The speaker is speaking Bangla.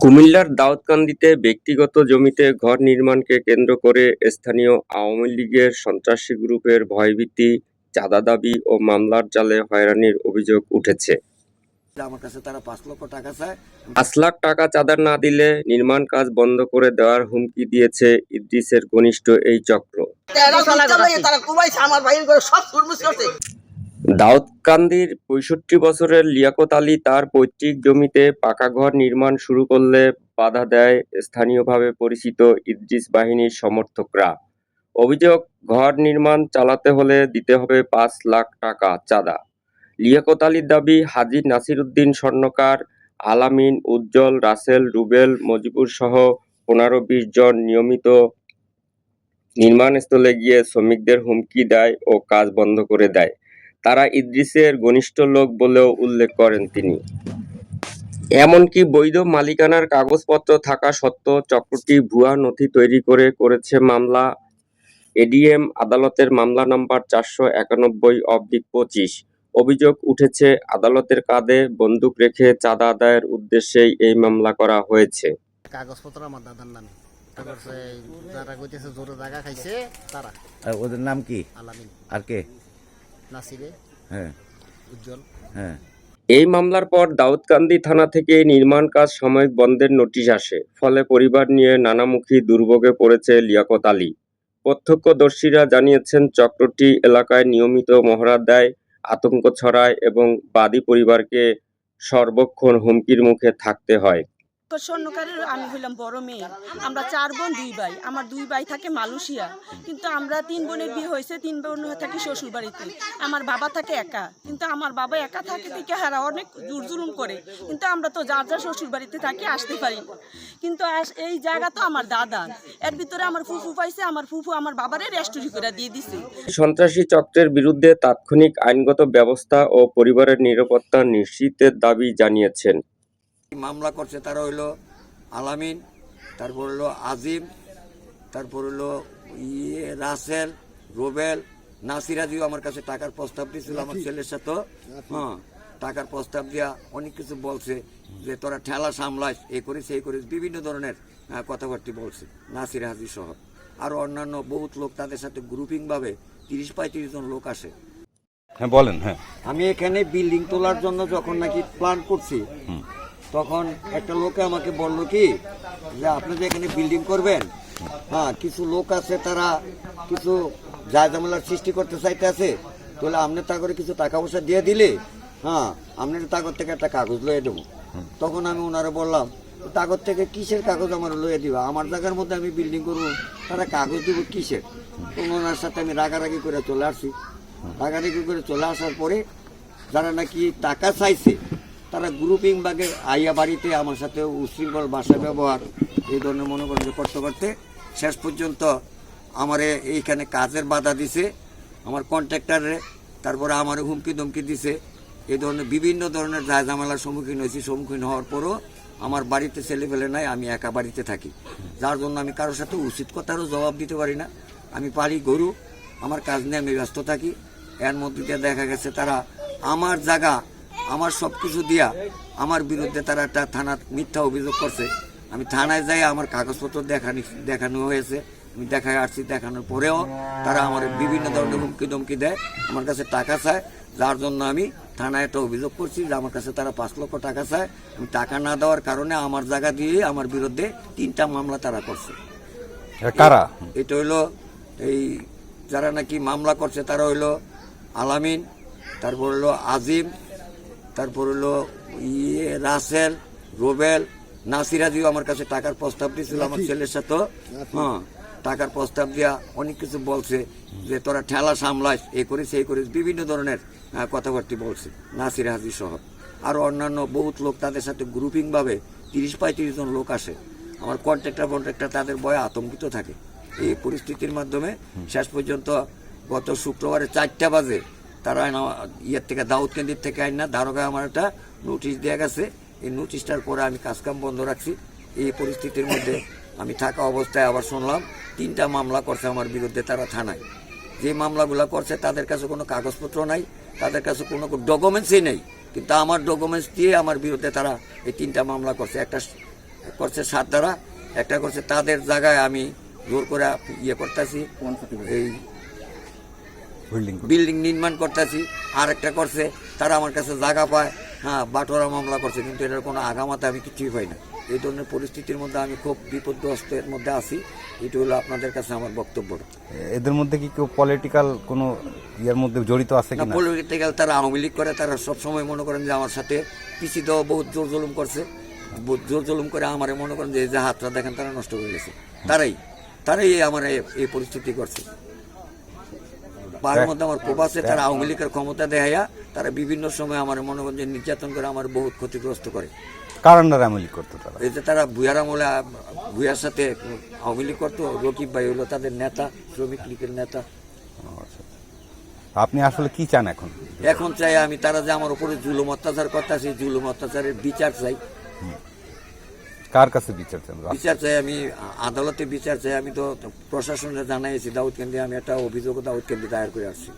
কুমিল্লার দাউদকান্দিতে ব্যক্তিগত জমিতে ঘর নির্মাণকে কেন্দ্র করে স্থানীয় আওয়ামী লীগের সন্ত্রাসী গ্রুপের ভয়ভীতি চাঁদা দাবি ও মামলার জালে হয়রানির অভিযোগ উঠেছে। আমার কাছে তারা পাঁচ লক্ষ টাকা চায়। পাঁচ লাখ টাকা চাঁদা না দিলে নির্মাণ কাজ বন্ধ করে দেওয়ার হুমকি দিয়েছে ইদ্রিসের ঘনিষ্ঠ এই চক্র। তেরো আমার সব করছে। দাউদকান্দির পঁয়ষট্টি বছরের লিয়াকত আলী তার পৈতৃক জমিতে পাকা ঘর নির্মাণ শুরু করলে বাধা দেয় স্থানীয়ভাবে পরিচিত ইদ্রিস বাহিনীর সমর্থকরা। অভিযোগ, ঘর নির্মাণ চালাতে হলে দিতে হবে পাঁচ লাখ টাকা চাঁদা। লিয়াকত আলীর দাবি, হাজি নাসিরুদ্দিন স্বর্ণকার, আলামিন, উজ্জ্বল, রাসেল, রুবেল, মজিবুর সহ পনেরো বিশ জন নিয়মিত নির্মাণস্থলে গিয়ে শ্রমিকদের হুমকি দেয় ও কাজ বন্ধ করে দেয়। তারা ইদ্রিসের ঘনিষ্ঠ লোক বলেও উল্লেখ করেন তিনি। এমনকি বৈধ মালিকানার কাগজপত্র থাকা সত্ত্বেও চক্রটি ভুয়া নথি তৈরি করে করেছে মামলা এডিএম আদালতের মামলা নাম্বার চারশো একানব্বই অব্দিক পঁচিশ। অভিযোগ উঠেছে আদালতের কাঁধে বন্দুক রেখে চাঁদা আদায়ের উদ্দেশ্যেই এই মামলা করা হয়েছে। কাগজপত্র আমার দাদার নামে। তারপর যারা কইতেছে জোরে জায়গা খাইছে তারা। ওদের নাম কি? আলামিন। আর কে? নাসিরে। হ্যাঁ। উজ্জ্বল। হ্যাঁ। এই মামলার পর দাউদকান্দি থানা থেকে নির্মাণ কাজ সাময়িক বন্ধের নোটিশ আসে। ফলে পরিবার নিয়ে নানামুখী দুর্ভোগে পড়েছে লিয়াকত আলী। প্রত্যক্ষদর্শীরা জানিয়েছেন চক্রটি এলাকায় নিয়মিত মহড়া দেয় আতঙ্ক ছড়ায় এবং বাদী পরিবারকে সর্বক্ষণ হুমকির মুখে থাকতে হয়। স্বর্ণকারের আমি হইলাম বড় মেয়ে। আমরা চার বোন, দুই ভাই। আমার দুই ভাই থাকে মালয়েশিয়া। কিন্তু আমরা তিন বোনের বিয়ে হয়েছে, তিন বোন থাকে শ্বশুর বাড়িতে আমার বাবা থাকে একা। কিন্তু আমার বাবা একা থাকে থেকে হারা অনেক জোর জুলুম করে। কিন্তু আমরা তো যার যার শ্বশুর বাড়িতে থাকি, আসতে পারি কিন্তু এই জায়গা তো আমার দাদা এর ভিতরে আমার ফুফু পাইছে, আমার ফুফু আমার বাবারে রেস্টুরি করে দিয়ে দিছে। সন্ত্রাসী চক্রের বিরুদ্ধে তাৎক্ষণিক আইনগত ব্যবস্থা ও পরিবারের নিরাপত্তা নিশ্চিতের দাবি জানিয়েছেন। মামলা করছে তারা হইল আলামিন তারপর হলো আজিম তারপর হলো ইয়ে রাসেল রোবেল নাসিরাজিও আমার কাছে টাকার প্রস্তাব দিয়েছিল আমার ছেলের সাথে। হ্যাঁ টাকার প্রস্তাব দিয়া অনেক কিছু বলছে যে তোরা ঠেলা সামলাস এই করিস এই করিস বিভিন্ন ধরনের কথাবার্তা বলছে নাসির হাজি সহ। আরও অন্যান্য বহুত লোক তাদের সাথে গ্রুপিংভাবে তিরিশ পঁয়ত্রিশ জন লোক আসে। হ্যাঁ বলেন হ্যাঁ। আমি এখানে বিল্ডিং তোলার জন্য যখন নাকি প্ল্যান করছি তখন একটা লোকে আমাকে বলল কি, যে আপনি যে এখানে বিল্ডিং করবেন হ্যাঁ কিছু লোক আছে তারা কিছু জায়জামেলার সৃষ্টি করতে চাইতে আছে তাহলে আপনি তা করে কিছু টাকা পয়সা দিয়ে দিলে হ্যাঁ আপনি তাগর থেকে একটা কাগজ লয়ে দেবো। তখন আমি ওনারা বললাম কাগজ থেকে কিসের কাগজ আমার লয়ে দিবা? আমার জায়গার মধ্যে আমি বিল্ডিং করব, তারা কাগজ দিব কিসের? ওনার সাথে আমি রাগারাগি করে চলে আসছি রাগারাগি করে চলে আসার পরে যারা নাকি টাকা চাইছে তারা গ্রুপিং বাগে আইয়া বাড়িতে আমার সাথে উশৃঙ্খল ভাষা ব্যবহার, এই ধরনের মনে যে করতে করতে শেষ পর্যন্ত আমারে এইখানে কাজের বাধা দিছে, আমার কন্ট্রাক্টারে তারপরে আমার হুমকি ধমকি দিছে, এই ধরনের বিভিন্ন ধরনের ঝামেলার সম্মুখীন হয়েছি, সম্মুখীন হওয়ার পরও আমার বাড়িতে ছেলে ফেলে নাই, আমি একা বাড়িতে থাকি। যার জন্য আমি কারোর সাথে উচিত কথারও জবাব দিতে পারি না। আমি পারি গরু, আমার কাজ নিয়ে আমি ব্যস্ত থাকি, এর মধ্যে দেখা গেছে তারা আমার জায়গা আমার সব কিছু দিয়া আমার বিরুদ্ধে তারা একটা থানার মিথ্যা অভিযোগ করছে। আমি থানায় যাই আমার কাগজপত্র দেখানি দেখানো হয়েছে। আমি দেখায় আসছি দেখানোর পরেও তারা আমার বিভিন্ন ধরনের হুমকি ধমকি দেয় আমার কাছে টাকা চায়। যার জন্য আমি থানায় একটা অভিযোগ করছি যে আমার কাছে তারা পাঁচ লক্ষ টাকা চায়। আমি টাকা না দেওয়ার কারণে আমার জায়গা দিয়ে আমার বিরুদ্ধে তিনটা মামলা তারা করছে। কারা? এটা হইল এই যারা নাকি মামলা করছে তারা হইল আলামিন তারপর হলো আজিম তারপর হলো ইয়ে রাসেল রোবেল নাসিরাজিও আমার কাছে টাকার প্রস্তাব দিয়েছিল আমার ছেলের সাথে। হ্যাঁ টাকার প্রস্তাব দিয়া অনেক কিছু বলছে যে তোরা ঠেলা সামলাস এ করিস এই করিস বিভিন্ন ধরনের কথাবার্তা বলছে নাসির হাজি সহ। আরও অন্যান্য বহুত লোক তাদের সাথে গ্রুপিংভাবে তিরিশ পঁয়ত্রিশ জন লোক আসে। আমার কন্ট্রাক্টর কন্ট্রাক্টর তাদের ভয়ে আতঙ্কিত থাকে। এই পরিস্থিতির মাধ্যমে শেষ পর্যন্ত গত শুক্রবারে চারটা বাজে তারা ইয়ের থেকে দাউদ কেন্দ্রের থেকে আইন না দারোগা আমার একটা নোটিশ দেওয়া গেছে। এই নোটিশটার পরে আমি কাজকাম বন্ধ রাখছি। এই পরিস্থিতির মধ্যে আমি থাকা অবস্থায় আবার শুনলাম তিনটা মামলা করছে আমার বিরুদ্ধে তারা থানায়। যে মামলাগুলো করছে তাদের কাছে কোনো কাগজপত্র নাই তাদের কাছে কোনো ডকুমেন্টসই নেই। কিন্তু আমার ডকুমেন্টস দিয়ে আমার বিরুদ্ধে তারা এই তিনটা মামলা করছে। একটা করছে সাত দ্বারা একটা করছে তাদের জায়গায় আমি জোর করে ইয়ে করতেছি। এই বিল্ডিং বিল্ডিং নির্মাণ করতেছি আর একটা করছে তারা আমার কাছে জায়গা পায়। হ্যাঁ বাটোয়ারা মামলা করছে কিন্তু এটার কোনো আগামাতে আমি কিছুই পাই না। এই ধরনের পরিস্থিতির মধ্যে আমি খুব বিপদগ্রস্তের মধ্যে আছি। এটা হলো আপনাদের কাছে আমার বক্তব্য। এদের মধ্যে কি কেউ পলিটিক্যাল কোনো ইয়ের মধ্যে জড়িত আছে না পলিটিক্যাল তারা আওয়ামী লীগ করে তারা সবসময় মনে করেন যে আমার সাথে পিছিয়ে দেওয়া বহুত জোর জুলুম করছে। বহুত জোর জুলুম করে আমার মনে করেন যে হাতটা দেখেন তারা নষ্ট করে গেছে। তারাই তারাই আমার এই পরিস্থিতি করছে। পায়ের মধ্যে আমার কোপ আছে তারা আওয়ামী লীগের ক্ষমতা দেখাইয়া তারা বিভিন্ন সময় আমার মনে করেন যে নির্যাতন করে আমার বহুত ক্ষতিগ্রস্ত করে। কার আন্ডারে আমলি করতো তারা? এই যে তারা ভুয়ার আমলে ভুয়ার সাথে আওয়ামী লীগ করতো রকিব ভাই হলো তাদের নেতা শ্রমিক লীগের নেতা। আপনি আসলে কি চান এখন? এখন চাই আমি তারা যে আমার উপরে জুলুম অত্যাচার করতেছি জুলুম অত্যাচারের বিচার চাই। কার কাছে বিচার চান বিচার চাই আমি, আদালতে বিচার চাই, আমি তো প্রশাসনে জানাইছি দাউদ কেন্দ্রে আমি একটা অভিযোগ দাউদ কেন্দ্রে দায়ের করে আসছি।